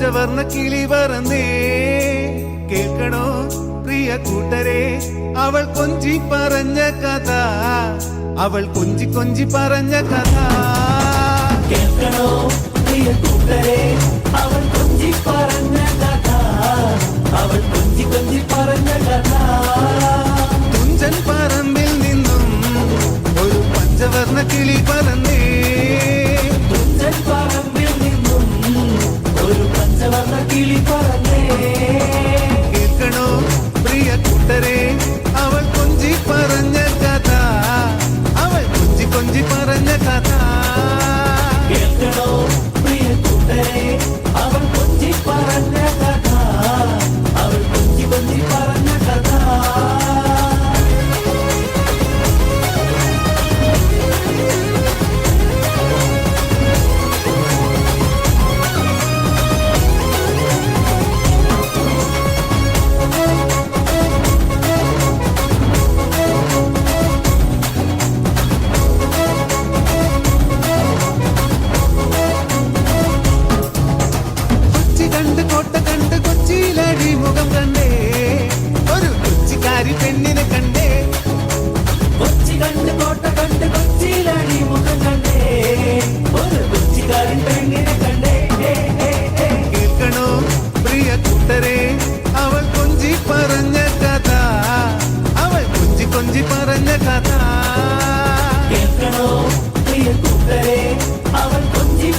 പഞ്ചവർണ കിളി പറന്നേ. കേൾക്കണോ പ്രിയ കൂട്ടരെ അവൾ കൊഞ്ചി പറഞ്ഞ കഥ. അവൾ കൊഞ്ചി കൊഞ്ചി പറഞ്ഞ കഥ. കേൾക്കണോ പ്രിയ കൂട്ടരെ അവൾ കേൾക്കണോ പ്രിയ കൂട്ടരെ അവൻ കൊഞ്ചി പറഞ്ഞ കഥ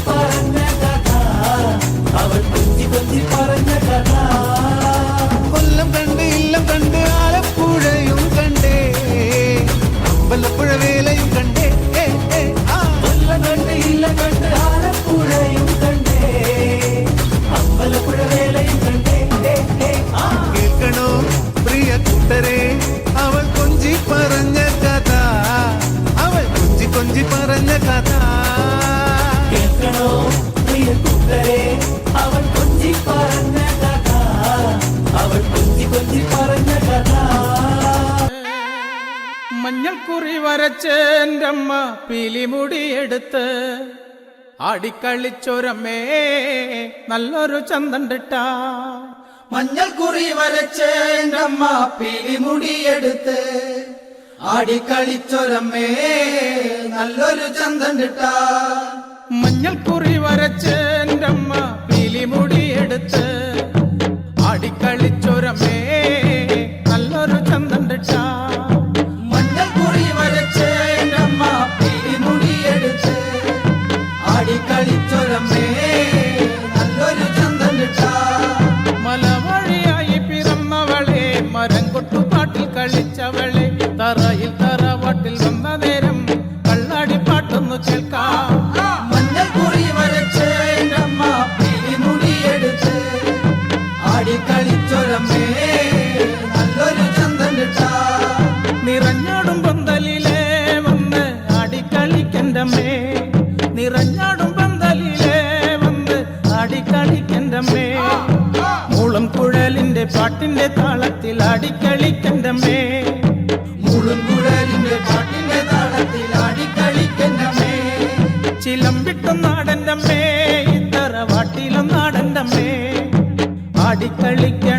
പറഞ്ഞ കഥ. അവൾ കൊഞ്ചി കൊഞ്ചി പറഞ്ഞ കഥ. മഞ്ഞൾക്കുറി വരച്ചേന്റമ്മ പിലിമുടിയെടുത്ത് ആടിക്കളിച്ചൊരമ്മേ നല്ലൊരു ചന്തണ്ടിട്ട മഞ്ഞൾക്കുറി വരച്ചേന്റമ്മ പിലിമുടിയെടുത്ത് ആടിക്കളിച്ചൊരമ്മേ നല്ലൊരു ചന്തണ്ടിട്ട മഞ്ഞൾക്കുറി വരച്ചേന്റമ്മ പിലിമുടിയെടുത്ത് ആടിക്കളിച്ചൊരമ്മേ ചുരമേ നല്ലൊരു ചന്തനിട്ട നിറഞ്ഞാടും പന്തലിലെ വന്ന് ആടിക്കളിക്കന്റെ മേ നിറഞ്ഞാടും പന്തലിലെ വന്ന് ആടിക്കളിക്കന്റെ മേ മുളം താളത്തിൽ ആടിക്കളിക്കൻ வாய்த்தளிக்க